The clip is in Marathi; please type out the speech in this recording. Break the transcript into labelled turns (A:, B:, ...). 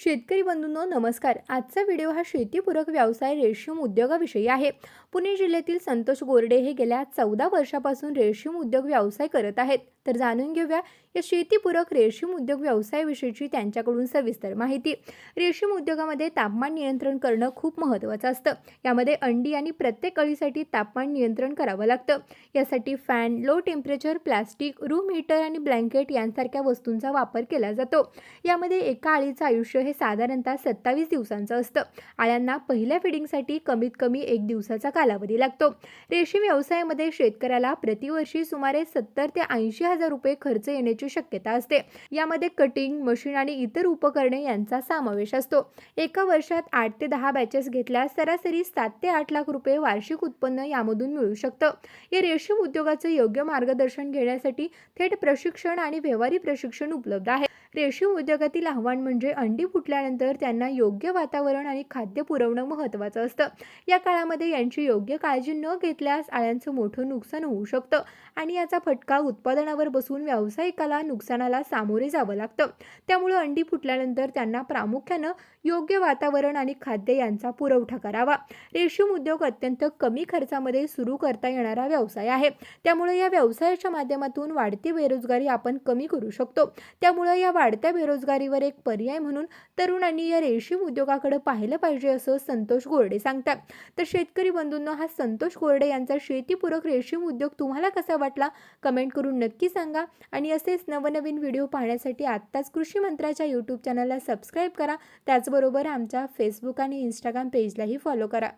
A: शेतकरी बंधूंनो नमस्कार. आजचा व्हिडिओ हा शेतीपूरक व्यवसाय रेशीम उद्योगाविषयी आहे. पुणे जिल्ह्यातील संतोष गोरडे हे गेल्या चौदा वर्षापासून रेशीम उद्योग व्यवसाय करत आहेत. तर जाणून घेऊया या शेतीपूरक रेशीम उद्योग व्यवसायाविषयीची त्यांच्याकडून सविस्तर माहिती. रेशीम उद्योगामध्ये तापमान नियंत्रण करणं खूप महत्त्वाचं असतं. यामध्ये अंडी आणि प्रत्येक अळीसाठी तापमान नियंत्रण करावं लागतं. यासाठी fan low temperature plastic room heater आणि ब्लँकेट यांसारख्या वस्तूंचा वापर केला जातो. यामध्ये एका अळीचं आयुष्य हे साधारणतः सत्तावीस दिवसांचं असतं. आळ्यांना पहिल्या फिडिंगसाठी कमीत कमी एक दिवसाचा कालावधी लागतो. रेशीम व्यवसायामध्ये शेतकऱ्याला प्रतिवर्षी सुमारे सत्तर ते ऐंशी हजार रुपये खर्च येण्याची शक्यता असते. यामध्ये कटिंग मशीन आणि इतर उपकरणे यांचा समावेश असतो. एका वर्षात आठ ते दहा बॅचेस घेतल्यास सरासरी सात ते आठ लाख रुपये वार्षिक उत्पन्न यामधून मिळू शकतं. या रेशीम उद्योगाचं योग्य मार्गदर्शन घेण्यासाठी थेट प्रशिक्षण आणि व्यवहारी प्रशिक्षण उपलब्ध आहे. रेशीम उद्योगातील आव्हान म्हणजे अंडी फुटल्यानंतर त्यांना योग्य वातावरण आणि खाद्य पुरवणं महत्त्वाचं असतं. या काळामध्ये यांची योग्य काळजी न घेतल्यास आळ्यांचं मोठं नुकसान होऊ शकतं आणि याचा फटका उत्पादनावर बसून व्यावसायिकाला नुकसानाला सामोरे जावं लागतं. त्यामुळं अंडी फुटल्यानंतर त्यांना प्रामुख्यानं योग्य वातावरण आणि खाद्य यांचा पुरवठा करावा. रेशीम उद्योग अत्यंत कमी खर्चामध्ये सुरू करता येणारा व्यवसाय आहे. त्यामुळे या व्यवसायाच्या माध्यमातून वाढती बेरोजगारी आपण कमी करू शकतो. त्यामुळे या वाढत्या बेरोजगारीवर एक पर्याय म्हणून तरुणांनी या रेशीम उद्योगाकडे पाहिलं पाहिजे असं संतोष गोरडे सांगतात. तर शेतकरी बंधूंना हा संतोष गोरडे यांचा शेतीपूरक रेशीम उद्योग तुम्हाला कसा वाटला? कमेंट करून नक्की सांगा. आणि असेच नवनवीन व्हिडिओ पाहण्यासाठी आत्ताच कृषी मंत्र्याच्या यूट्यूब चॅनलला सबस्क्राईब करा. त्याचबरोबर आमच्या फेसबुक आणि इंस्टाग्राम पेजलाही फॉलो करा.